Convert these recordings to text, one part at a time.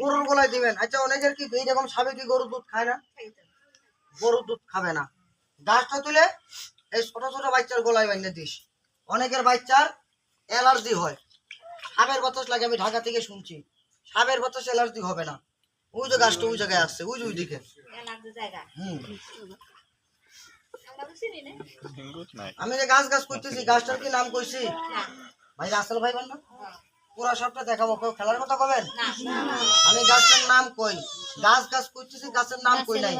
গরুর গলায় দিবেন। আচ্ছা অনেকের কি এইরকম সাবে কি গরুর দুধ খায় না? গরুর দুধ খাবে না। গাছটা তুলে এই ছোট ছোট বাচ্চার গলায় বানিয়ে দিস। অনেকের বাচ্চার অ্যালার্জি হয়। সাপের বাতাস লাগে আমি ঢাকা থেকে শুনছি। সাপের বাতাস অ্যালার্জি হবে না। ওই যে গাছটা ওই জায়গায় আসছে ওই যে ওই দিকে। হুম। আমি যে গাছ গাছ করতেছি গাছটার কি নাম কইছি? ভাই রাসেল ভাই বল না। পুরা সবটা দেখাবো। কেউ খেলার কথা কবেন? আমি গাছটার নাম কই। গাছ গাছ করতেছি গাছের নাম কই নাই।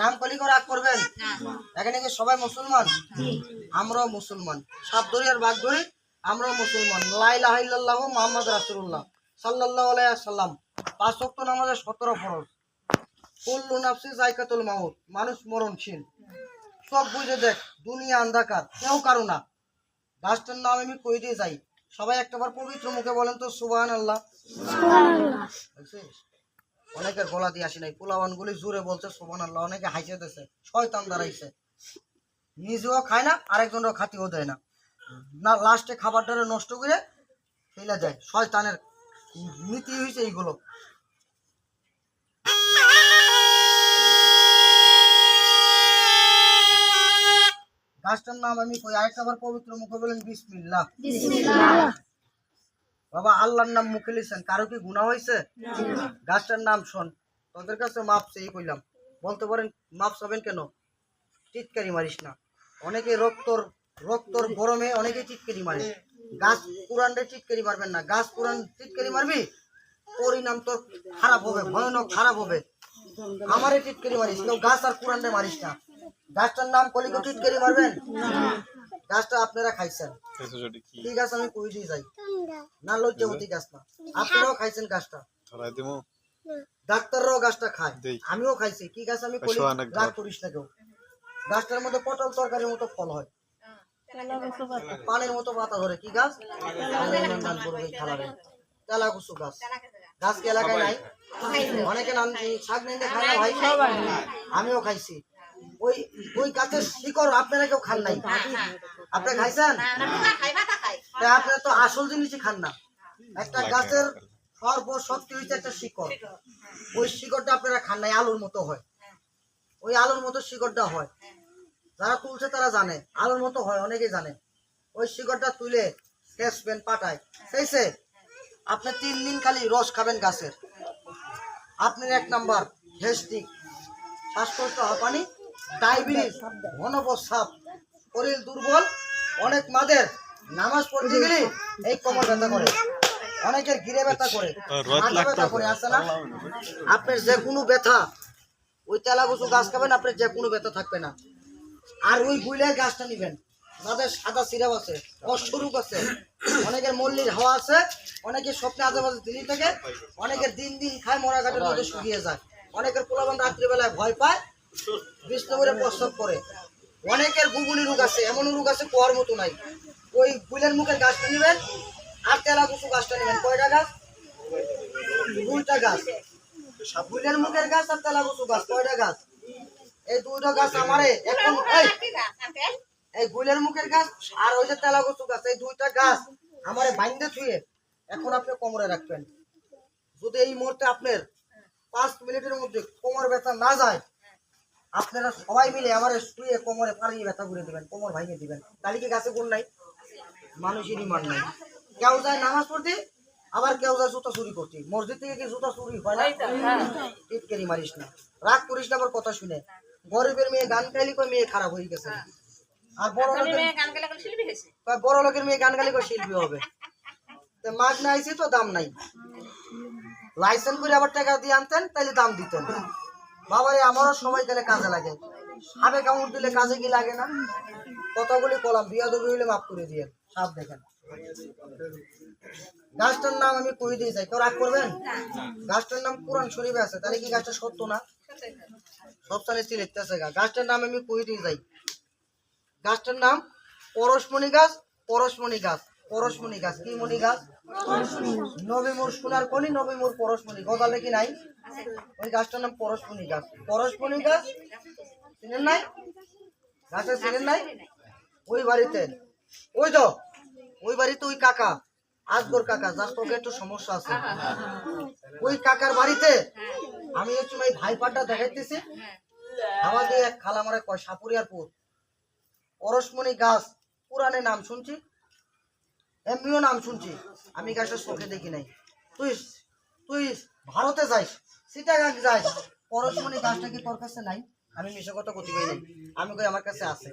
নাম কলি করে রাগ করবেন? এখানে কি সবাই মুসলমান? আমরাও মুসলমান। সাপ ধরি আর বাঘ ধরি আমরাও মুসলমান। লাইলাহ মোহাম্মদ রাসূলুল্লাহ সাল্লাল্লাহু আলাইহি সাল্লাম পাঁচ ওয়াক্ত নামাজের সতেরো ফরজ। কুল্লু নাফসি জায়কাতুল মাউত। মানুষ মরণশীল। সব বুঝে দেখ দুনিয়া অন্ধকার। কেউ কারও না। গাছটার নাম আমি কই দিয়ে যাই সবাই একটাবার পবিত্র মুখে বলেন তো সুবাহান আল্লাহ অনেকের গলা দিয়ে আসি নাই পোলাওয়ান গুলি জোরে বলছে সুবান আল্লাহ অনেকে হাইসে দিয়েছে শয়তান দাঁড়াইছে। নিজেও খায় না আরেকজন খাতিও দেয় না। না লাস্টে খাবারটা নষ্ট করে ফেলে যায় শয়তানের নীতি হয়েছে এইগুলো। গাছটার নাম আমি কই? আরেকটাবার পবিত্র মুখে বলেন বিসমিল্লাহ। বাবা আল্লাহর নাম মুখে লিখছেন। কারও কি গুণা হয়েছে গাছটার নাম শোন তোদের কাছে মাপ সেই কইলাম। বলতে পারেন মাপ চাবেন কেন? টিটকারি মারিস না। অনেকে রক্তর রক্তর গরমে অনেকে টিটকারি মারে। গাছ পুরানটা টিটকারি মারবেন না। গাছ পুরান চিৎকারি মারবি? পরিণাম তোর খারাপ হবে ভয়ানক খারাপ হবে। আমারে টিটকারি মারিস কেউ গাছ আর পুরানটা মারিস না। গাছটার নাম কলিকে টিটকারি মারবেন? গাছটা আপনারা খাইছেন। ঠিক আছে আমি কই দিয়ে যাই। না লজ্জাবতী গাছ না আপনারাও খাইছেন গাছটা। ডাক্তাররাও গাছটা খায়। আমিও খাইছি। কি গাছ আমি রাগ করিস না কেউ। গাছটার মধ্যে পটল তরকারির মতো ফল হয়। পানির মতো পাতা ধরে। কি গাছ? তেলা কুসু গাছ। গাছ কি এলাকায় নাই। অনেকে নাম শাক নিন্দে খায় না ভাই? আমিও খাইছি। ওই ওই গাছের শিকড় আপনারা কেউ খান নাই। আপনি খাইছেন? আপনারা তো আসল জিনিসই খান না। একটা গাছের সর্বশক্তি হচ্ছে একটা শিকড়। ওই শিকড়টা আপনারা খান নাই আলুর মতো হয়। ওই আলুর মতো শিকড়টা হয়। যারা তুলছে তারা জানে আলুর মতো হয় অনেকেই জানে। ওই শিকড়টা তুলে ফেসবেন পাটায় সেইছে আপনি তিন দিন খালি রস খাবেন গাছের। আপনি এক নাম্বার গ্যাস্ট্রিক শ্বাসকষ্ট হাঁপানি ডায়াবেটিস ঘনপ্রস্রাব শরীর দুর্বল অনেক মাদের নামাজ পড়তে গেলে এই কোমর ব্যথা করে। অনেকের গিরে ব্যথা করে মাথা ব্যথা করে আসে না? আপনার যে কোনো ব্যথা ওই তেলা গুছু গাছ খাবেন আপনার যে কোনো ব্যথা থাকবে না। আর ওই গুইলের গাছটা নিবেন। যাদের সাদা সিরাপ আছে অস্বরূপ আছে। অনেকের মল্লির হাওয়া আছে অনেকের স্বপ্নে আজেবাজে দিল্লি থেকে অনেকের দিন দিন খায় মরা ঘাটের মধ্যে শুকিয়ে যায়। অনেকের পোলাবান রাত্রিবেলায় ভয় পায় বিষ্ণুপুরে প্রস্রাব করে। অনেকের গুগুনি রোগ আছে এমন রোগ আছে, কোয়ার মতো নাই। ওই গুলের মুখের গাছটা নেবেন, আর তেলা কুচু গাছটা নেবেন। কয়টা গাছ? দুইটা গাছ। গুলের মুখের গাছ আর তেলা কুচু গাছ, কয়টা গাছ? এই দুইটা গাছ আমারে, এখন এই এই গুলের মুখের গাছ আর ওই যে তেলা কচু গাছ, এই দুইটা গাছ আমারে বাইন্দে থুয়ে এখন আপনি কোমরে রাখবেন। যদি এই মুহূর্তে আপনার পাঁচ মিনিটের মধ্যে কোমর ব্যথা না যায় আপনারা সবাই মিলে আমার শুয়ে কোমরে পাড়িয়ে ব্যথা করে দিবেন কোমর ভাঙিয়ে দিবেন। তাহলে কি গাছে গুণ নাই? মানুষেরই মান নাই। কেউ যায় নামাজ পড়তে আবার কেউ যায় জুতা চুরি করতে। মসজিদ থেকে কি জুতা চুরি হয় না? টিটকারি মারিস না। রাগ করিস না আমার কথা শুনে। গরিবের মেয়ে গান গাইলি কই মেয়ে খারাপ হয়ে গেছে। আর বড় লোকের কয় বড় লোকের মেয়ে গান গালি করে শিল্পী হবে। তো মাগ না আইছি তো দাম নাই। লাইসেন্স করে আবার টাকা দিয়ে আনতেন তাহলে দাম দিতেন। বাবারে, আমারও সময় গেলে কাজে লাগে। হাবে কামড় দিলে কাজে কি লাগে না? কথাগুলি কলাম, বিয়া দবি হইলে মাফ করে দিয়ে। সাপ দেখেন। গাছটার নাম আমি কই দিয়ে যাই? কেউ রাগ করবেন? গাছটার নাম কোরআন শরীফে আছে, তাহলে কি গাছটা সত্য না? সব তাহলে সালে লিখতেছে গা। গাছটার নাম আমি কই দিয়ে যাই? গাছটার নাম পরশমণি গাছ পরশমণি গাছ। পরশমণি গাছ, কি মণি গাছ? নবী মোর সোনার কলি নবী মোর পরশমণি। গজালে কি নাই? ওই গাছটার নাম পরশমণি গাছ। পরশমণি গাছ চিনেন নাই? গাছের চিনেন নাই? ওই বাড়িতে। ওই তো, ওই বাড়িতে ওই কাকা আসগর কাকা, যার তোকে একটু সমস্যা আছে। ওই কাকার বাড়িতে আমি হচ্ছে ভাই ভাইপাটা দেখাইতেছি। দিয়ে এক খালা মারে কয় সাপুরিয়ার পুর পরশমণি গাছ পুরানে নাম শুনছি? এমনিও নাম শুনছি আমি গাছটা চোখে দেখি নাই। তুই তুই ভারতে যাইস সিটাগাং যাইস। পরশমণি গাছটা কি তোর কাছে নাই? আমি মিশে কথা করতে পারি নাই। আমি কই আমার কাছে আছে।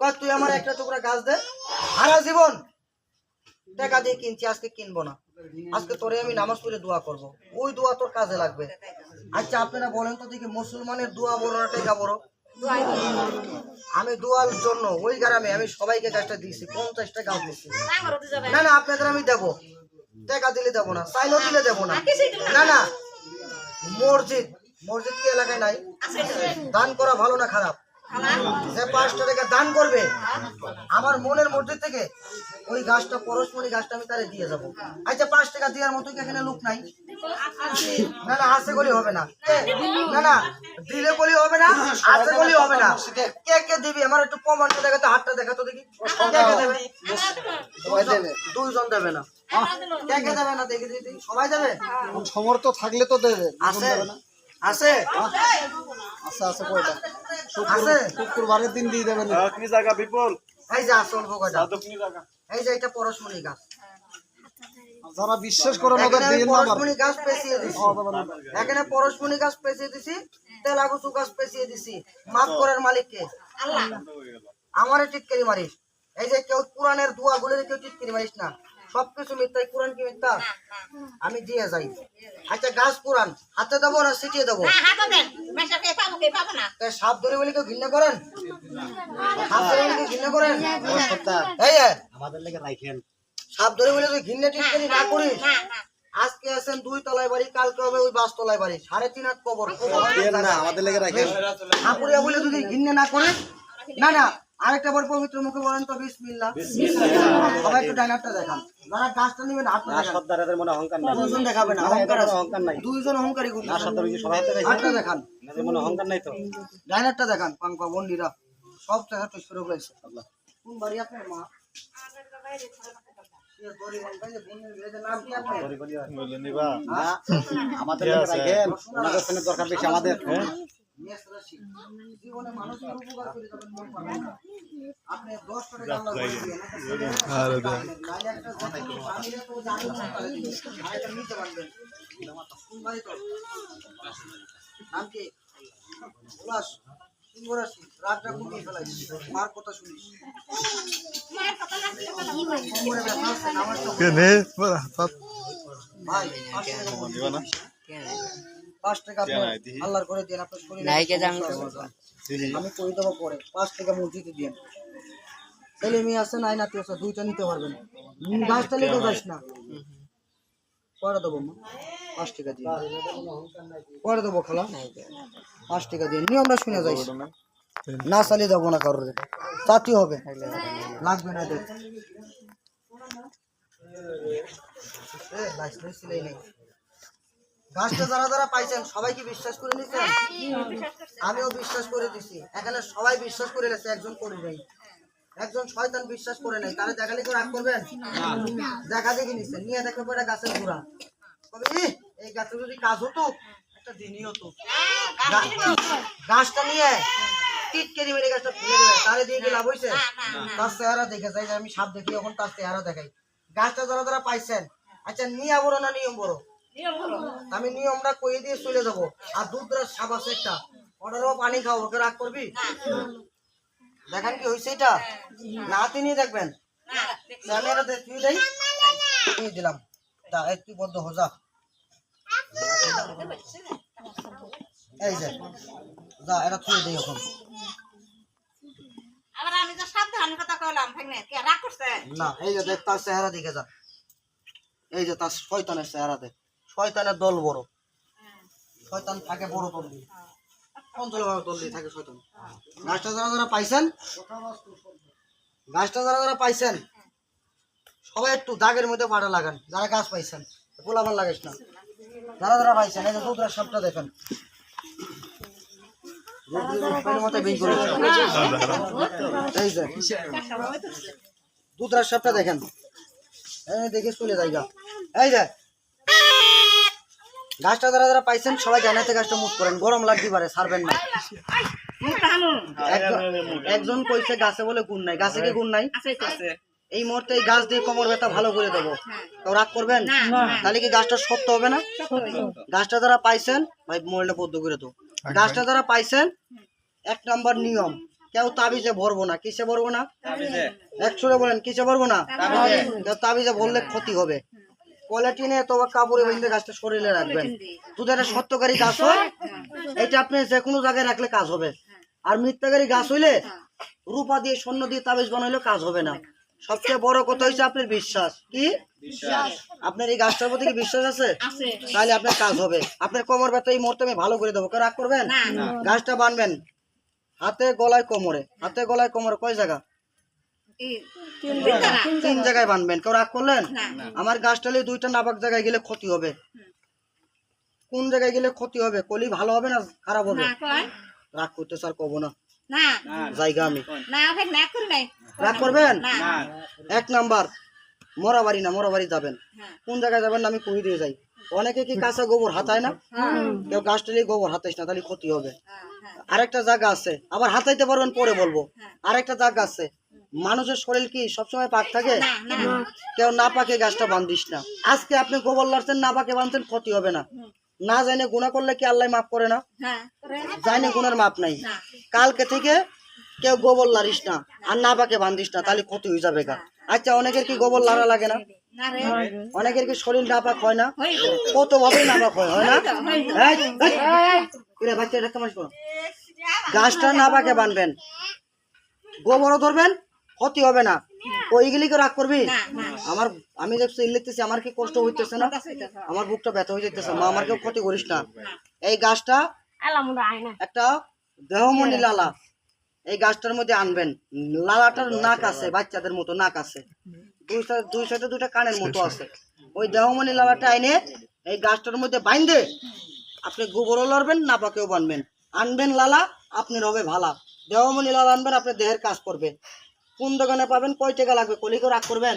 কয় তুই আমার একটা টুকরা গাছ দে। সারা জীবন টাকা দিয়ে কিনছি, আজকে কিনবো না। আজকে তোরে আমি নামাজ পড়ে দোয়া করব। ওই দোয়া তোর কাজে লাগবে। আচ্ছা আপনারা বলেন তো দেখি মুসলমানের দোয়া বড় না টাকা বড়? আমি দোয়ার জন্য, ওই গ্রামে আমি সবাইকে গাছটা দিয়েছি পঞ্চাশটা গাছ দিয়েছি। না না, আপনাদের আমি দেবো। টাকা দিলে দেবো না, চাইলেও দিলে দেবো না। না না, মসজিদ মসজিদ কি এলাকায় নাই? দান করা ভালো না খারাপ? যে পাঁচটা টাকা দান করবে, আমার মনের মধ্যে থেকে ওই গাছটা পরশমণি গাছটা আমি তারে দিয়ে যাব। আচ্ছা পাঁচ টাকা দেওয়ার মতো কি এখানে লোক নাই? না না আসে গলি হবে না। না না দিলে গলি হবে না আসে গলি হবে না। কে কে দিবি? আমার একটু প্রমাণটা দেখাতো হাতটা দেখাতো দেখি। কে কে দেবে? দুইজন- দেবে না। কে কে দেবে না? দেখি দেখি সবাই দেবে? সমর্থ থাকলে তো দেবে। আছে আছে আচ্ছা আছে কয়টা? শুক্রবারের দিন দিয়ে দেবেন কি জায়গা বিপুল? এই যে আসল ভোগটা এই যে এটা পরশমণি গাছ। যারা বিশ্বাস করে না এখানে আমি দিন না আবার। পরশমণি গাছ পেঁচিয়ে দিছি। এখানে পরশমণি গাছ পেঁচিয়ে দিছি তেলাগুচু গাছ পেঁচিয়ে দিছি। মাফ করার মালিককে। আমারে টিটকারি মারিস। এই যে কেউ কোরআনের দোয়া গুলো কেউ টিটকারি মারিস না। সবকিছু মিথ্যাই কোরআন কি মিথ্যা? আমি দিয়ে যাই। আচ্ছা গাছ কোরআন। হাতে দেবো না ছিটিয়ে দেবো? সাপ ধরে বলে কেউ ঘৃণা করেন? সাপ ধরে বলে কেউ ঘৃণা করেন? এই আমাদের লেগে রাখেন সাপ ধরে বলে তুই ঘৃণা টিটকারি না করিস? আজকে আছেন দুই তলায় বাড়ি কালকে হবে ওই বাস তলায় বাড়ি। সাড়ে তিন হাত কবর। আমাদের লেগে রাখেন। ঠাকুরিয়া বলে যদি ঘৃণা না করে না না আরেকটা বার পবিত্র মুখে বলেন তো বিসমিল্লাহ। সবাই একটু ডাইনারটা দেখান। যারা গাছটা নেবেন হাতটা দেখান। সর্দারের মনে অহংকার নাই। দুইজন দেখাবেন অহংকার আছে। অহংকার নাই। দুইজন অহংকারী গুণ না সর্দার কি সবাই হাতে হাতটা দেখান। এদের মনে অহংকার নাই তো? ডাইনারটা দেখান পাঙ্কা বন্ডিরা। সব জায়গা তো শুরু হয়েছে কোন বাড়ি আপনার মা? সে গরিব অঙ্কাই যে বোনের বিয়ে যে নাম কি আপনার? বলে নিবা না আমাদের লেগে রাখেন ওনাদের ফোনের দরকার বেশি আমাদের। মেষ রাশি। জীবনে মানুষের উপকার করে যাবেন, পাবেন না। আপনি দশ কোটি টাকা আল্লাহ করে দিবেন, একটা ছেলে নাইলে একটা জাতি, স্বামীরা তো জানে না তাহলে দিবেন। আর একটা নিচে বাঁধবেন। কোন বাড়ি তোর? নাম কি? উল্লাস, সিংহ রাশি, রাগটা কমিয়ে ফেলাইছিস। মার কথা শুনিস। ভাই, পাঁচ টাকা আল্লাহর করে দিন আপনার শরীরে। আমি করে দেবো পরে? পাঁচ টাকা মসজিদে দিয়ে ছেলে মেয়ে আছে নাই নাতি আছে দুইটা নিতে পারবেন উম, গাছটা নিতে যাস না। পরে দেবো মা। পাঁচ টাকা দিয়ে। পরে দেবো খালা। পাঁচ টাকা দিয়ে। নিয়মটা শুনে যাইস না চালিয়ে দেবো না কারোর চাতি হবে। লাগবে না দেখ। নেই। গাছটা যারা যারা পাইছেন সবাই কি বিশ্বাস করে নিছেন? আমিও বিশ্বাস করে দিছি। এখানে সবাই বিশ্বাস করে নিয়েছে একজন করে নেই। একজন শয়তান বিশ্বাস করে নাই। তারা দেখালে কেউ রাগ করবেন? দেখা দেখি নিছে। নিয়ে দেখবে পরে গাছের ঘোড়া তবে এই গাছে যদি কাজ হতো একটা দিনই হতো। গা- গাছটা নিয়ে টিটকেরি মেরে গাছটা ফেলে দেবে তারে দিয়ে কি লাভ হয়েছে তার চেহারা দেখে যাই যে আমি সাপ দেখি এখন তার চেহারা দেখাই। গাছটা যারা যারা পাইছেন আচ্ছা নিয়ে না নিয়ম বড়। আমি নিয়মটা কইয়ে দিয়ে চলে যাব। আর দুধ সাপ আছে একটা। ওটারও পানি খাও ওকে রাগ করবি? দেখেন কি হয়েছে এটা? না। তিনি দেখবেন। আমি এটা তুই দেই। তুই দিলাম। তা এই তুই বদ্ধ হোজা এই যে যা এটা তুই দেই এখন। আবার আমি তো সাবধান কথা কইলাম ভাগ্নে কে রাগ করছে? না এই যে দেখ তার চেহারা দিকে যা। এই যে তার শয়তানের চেহারা দেখ। শয়তানের দল বড়। শয়তান থাকে বড় অঞ্চল বড় থাকে শয়তান। গাছটা যারা যারা পাইছেন গাছটা যারা যারা পাইছেন সবাই একটু দাগের মধ্যে লাগান। যারা গাছ পাইছেন লাগাইস না। যারা যারা পাইছেন এই যে দুধরার সাপটা দেখেন। সাপটা দেখেন দেখে চলে যাই এই যে গাছটা যারা যারা পাইছেন সবাই জানাতে গাছটা মুখ করেন। গরম লাগতে পারে ছাড়বেন না। একজন- একজন কইছে গাছে বলে গুণ নাই। গাছে কি গুণ নাই? এই মুহূর্তে এই গাছ দিয়ে কোমর ব্যথা ভালো করে দেবো। তো রাগ করবেন। তাহলে কি গাছটা সত্য হবে না? গাছটা যারা পাইছেন ভাই মোবাইলটা বদ্ধ করে তো গাছটা যারা পাইছেন এক নম্বর নিয়ম। কেউ তাবিজে ভরবো না। কিসে ভরবো না? একশোরে বলেন কিসে ভরবো না? কেউ তাবিজে ভরলে ক্ষতি হবে। পলিটিনে অথবা কাপড়ে বেঁধে গাছটা শরীরে রাখবেন। যদি একটা সত্যকারী গাছ হয় এটা আপনি যে কোনো জায়গায় রাখলে কাজ হবে। আর মিথ্যাকারী গাছ হইলে রূপা দিয়ে স্বর্ণ দিয়ে তাবিজ বানাইলে কাজ হবে না। সবচেয়ে বড় কথা হচ্ছে আপনার বিশ্বাস। কি? আপনার এই গাছটার প্রতি কি বিশ্বাস আছে? আছে। তাহলে আপনার কাজ হবে। আপনার কোমর ব্যথা এই মুহূর্তে আমি ভালো করে দেবো। রাগ করবেন? না না। গাছটা বানবেন। হাতে গলায় কোমরে। হাতে গলায় কোমরে কয় জায়গা? তিন জায়গায়। বানবেন। কেউ রাগ করলেন? আমার গাছটালে দুইটা নাপাক জায়গায় গেলে ক্ষতি হবে। কোন জায়গায় গেলে ক্ষতি হবে? কলি ভালো হবে না খারাপ হবে? রাগ করতে স্যার কব না। না। জায়গা আমি। রাগ করবেন? এক নাম্বার মরাবাড়ি না মরাবাড়ি যাবেন। হ্যাঁ। কোন জায়গায় যাবেন আমি কই দিয়ে যাই। অনেকে কি কাঁচা গোবর হাতায় না? কেউ গাছটালে গোবর হাতাইস না তাহলে ক্ষতি হবে। হ্যাঁ, হ্যাঁ। আরেকটা জায়গা আছে। আবার হাতাইতে পারবেন পরে বলব। আরেকটা জায়গা আছে। মানুষের শরীর কি সবসময় পাক থাকে? কেউ না পাকে গাছটা বান্ধিস না। আজকে আপনি গোবর লাড়ছেন না পাকে বাঁধছেন ক্ষতি হবে না। না জানে গুণা করলে কি আল্লাহ মাফ করে না? হ্যাঁ। জানে গুণার মাপ নাই। কালকে থেকে কেউ গোবর লাড়িস না আর না পাকে বান্ধিস না তাহলে ক্ষতি হয়ে যাবে গা। আচ্ছা অনেকের কি গোবর লাড়া লাগে না? অনেকের কি শরীর নাপাক হয় না? কত ভাবে নাপাক হয় হয় না? গাছটা না পাকে বানবেন গোবরও ধরবেন ক্ষতি হবে না। ওইগুলি কে রাগ করবি? আমার আমি লিখতেছি আমার কি কষ্ট হইতেছে না? আমার বুকটা ব্যথা হয়ে যাইতেছে মা আমার কেউ ক্ষতি করিস না। এই গাছটা একটা দেহমণি লালা। এই গাছটার মধ্যে আনবেন। লালাটার নাক আছে বাচ্চাদের মতো নাক আছে। দুই সাইড দুই সাইডে দুটা কানের মতো আছে। ওই দেহমণি লালাটা আইনে এই গাছটার মধ্যে বাইন্দে আপনি গোবরও লড়বেন না পাকেও বানবেন। আনবেন লালা আপনার হবে ভালা। দেহমণি লালা আনবেন আপনার দেহের কাজ করবে। কোন দোকানে পাবেন? কয় টাকা লাগবে? কলিকে রাগ করবেন?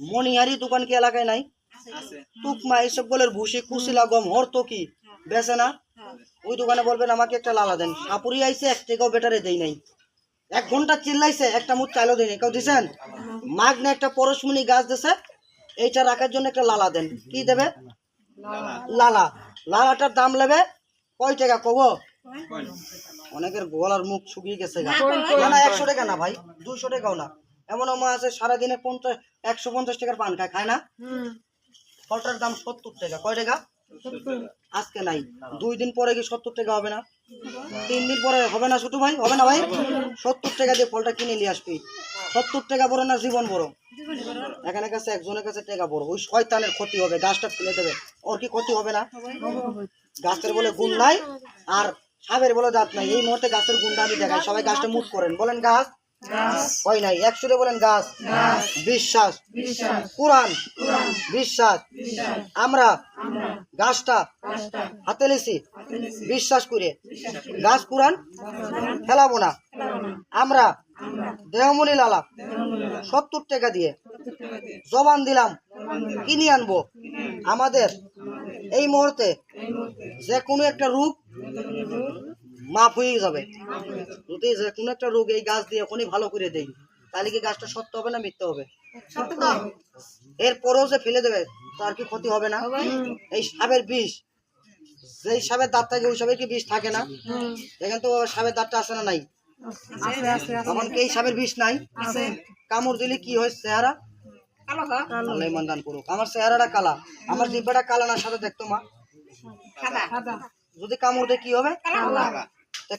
মনিহারি দোকান কি এলাকায় নাই? তুকমা এইসব বলে ভুসি কুশিলা গম হর তো কি? বেছে না? ওই দোকানে বলবেন আমাকে একটা লালা দেন। সাপুরি আইছে এক টাকাও বেটারে দেই নাই। এক ঘণ্টা চিল্লাইছে একটা মুখ চাইলেও দেয়নি কেউ দিছেন? মাগনে একটা পরশমণি গাছ দিছে এইটা রাখার জন্য একটা লালা দেন। কি দেবে? লালা। লালাটার দাম নেবে কয় টাকা? কব? অনেকের গলার মুখ শুকিয়ে গেছে। না না একশো টাকা না ভাই দুশো টাকাও না এমন আমার আছে সারাদিনে পঞ্চাশ একশো পঞ্চাশ টাকার পান খায় খায় না? ফলটার দাম সত্তর টাকা। কয় টাকা? আজকে নাই। দুই দিন পরে কি সত্তর টাকা হবে না? তিন দিন পরে হবে না ছোট ভাই? হবে না ভাই? সত্তর টাকা দিয়ে ফলটা কিনে নিয়ে আসবি। সত্তর টাকা বড় না জীবন বড়? এখানে কাছে একজনের কাছে টাকা বড়। ওই শয়তানের ক্ষতি হবে গাছটা ফেলে দেবে। ওর কি ক্ষতি হবে না? গাছের বলে গুণ নাই আর সাবের বলে দাঁত নাই। এই মুহূর্তে গাছের গুণটা আমি দেখাই। সবাই গাছটা মুখ করেন। বলেন গাছ? হয় নাই। একশোরে বলেন গাছ। বিশ্বাস। কোরআন। বিশ্বাস। আমরা। গাছটা। হাতে লিছি বিশ্বাস করে। গাছ কোরআন? ফেলাবো না। আমরা। দেহমণি লালা। সত্তর টাকা দিয়ে। জবান দিলাম। কিনে আনব। আমাদের। এই মুহূর্তে যে কোনো একটা রোগ মাফ হয়ে যাবে। যদি কোনো একটা রোগ এই গাছ দিয়ে এখনই ভালো করে দেই তাহলে কি গাছটা সত্য হবে না মিথ্যা হবে? এরপরেও যে ফেলে দেবে তার কি ক্ষতি হবে না? এই সাপের বিষ যেই সাপের দাঁত থাকে ওই সাপের কি বিষ থাকে না? এখানে তো সাপের দাঁতটা আছে না নাই? তখন কি এই সাপের বিষ নাই? কামড় দিলে কি হয়? চেহারা? কালো আল্লাহ ইমান দান করুক। আমার চেহারাটা কালা। আমার জিব্বাটা কালা না সাথে দেখতো মা। যদি কামড় দিয়ে কি হবে?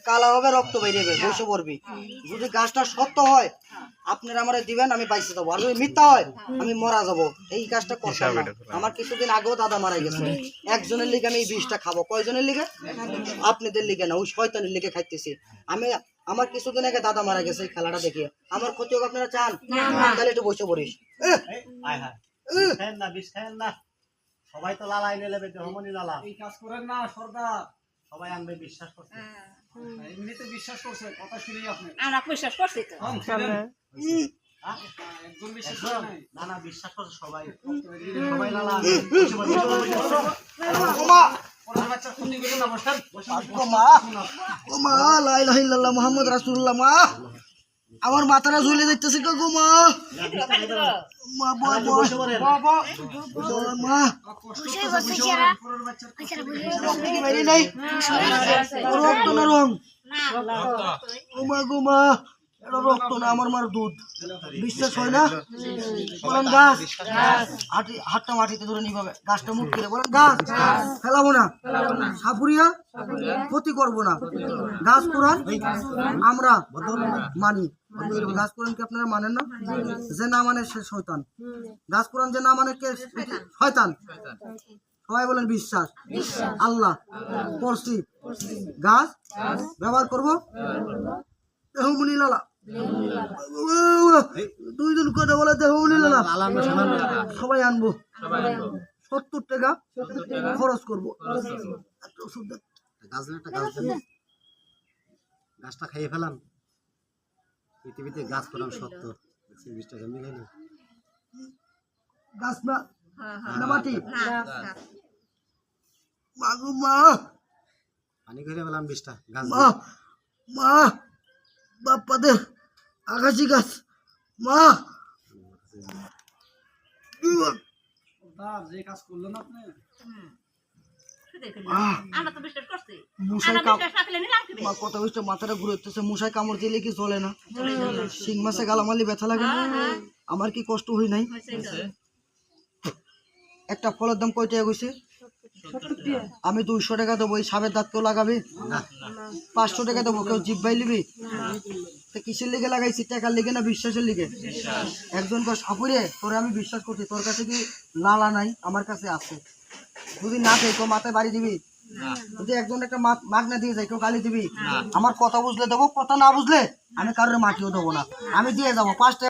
কালো হবে। রক্ত বেরিয়ে বসে পড়বি যদি গাছটা সত্য হয় আপনারা আমারে দিবেন আমি বাইসে যাব। আর যদি মিথ্যা হয় আমি মরা যাব। এই কাজটা করতাম না। আমার কিছুদিন আগেও দাদা মারা গেছে। একজনের লিগে আমি এই বিষটা খাব। কয়জনের লিগে? আপনাদের লিগে না ওই শয়তানের লিগে খাইতেছি। আমি আমার কিছুদিন আগে দাদা মারা গেছে এই খেলাটা দেখে। আমার ক্ষতি হোক আপনারা চান? তাহলে একটু বসে পড়িস হায়। না না। সবাই তো লালাই নিয়ে নেবে দেহমনি লালা। এই কাজ করেন না সর্দার। সবাই আনবে বিশ্বাস করছে। এমনিতে বিশ্বাস করছে কথা শুনেই আপনি। আমরা বিশ্বাস করছি তো? হ্যাঁ? একজন? না না বিশ্বাস করছে সবাই। সবাই লালা। ওমা! ওমা! লা ইলাহা ইল্লাল্লাহ মুহাম্মদ রাসূলুল্লাহ মা! আমার মাথাটা ঝুলে যাইতেছে গো মা। রক্ত না রং? ওমা গো এটা রক্ত না, আমার মার দুধ। বিশ্বাস হয় না? বলেন গাছ। হাঁটি, হাতটা মাটিতে ধরে নিভাবে গাছটা মুখ করে বলেন গাছ। ফেলাবো না। সাপুরিয়া, ক্ষতি করব না। গাছ কোরআন আমরা মানি। গাছ কোরআন কি আপনারা মানেন না? যে না মানে সে শয়তান। গাছ কোরআন যে না মানে কে? শয়তান। সবাই বলেন বিশ্বাস। আল্লাহ। পড়ছি। গাছ ব্যবহার করব? দুইজন বলে সবাই আনব। সত্তর টাকা খরচ করব। না। গাছটা খাইয়ে ফেলাম পৃথিবীতে গাছ করাম সত্য। টাকা আমি খাইলে গাছ না? না মাটি? মা গো মা! পানি করে ফেলাম বিশটা গাছ মা! মা! বাপ্পা দে আকাশি গাছ। মা! আহ, আমরা তো বিশ্বাস কথা বলছে মাথাটা ঘুরে মশাই কামড় দিলে কি চলে না? শিং মাসে গালামালি ব্যথা লাগে। না আমার কি কষ্ট হই নাই? একটা ফলের দাম কয় টাকা কইছে? আমি দুইশো টাকা দেবো ওই সাবের দাঁত কেউ লাগাবি? পাঁচশো টাকা দেবো কেউ জিব্বাই লিবি তো কিসের লিগে লাগাইছি? টাকার লিগে না বিশ্বাসের লিগে? একজন সাপুরে তোরে আমি বিশ্বাস করছি তোর কাছে কি লালা নাই? আমার কাছে আছে। যদি না খাই কেউ মাথায় বাড়ি দিবি? যদি একজন একটা মাগনা দিয়ে যায় কেউ গালি দিবি? আমার কথা বুঝলে দেবো কথা না বুঝলে আমি কারোর মাটিও দেবো না। আমি দিয়ে যাব পাঁচ টাকা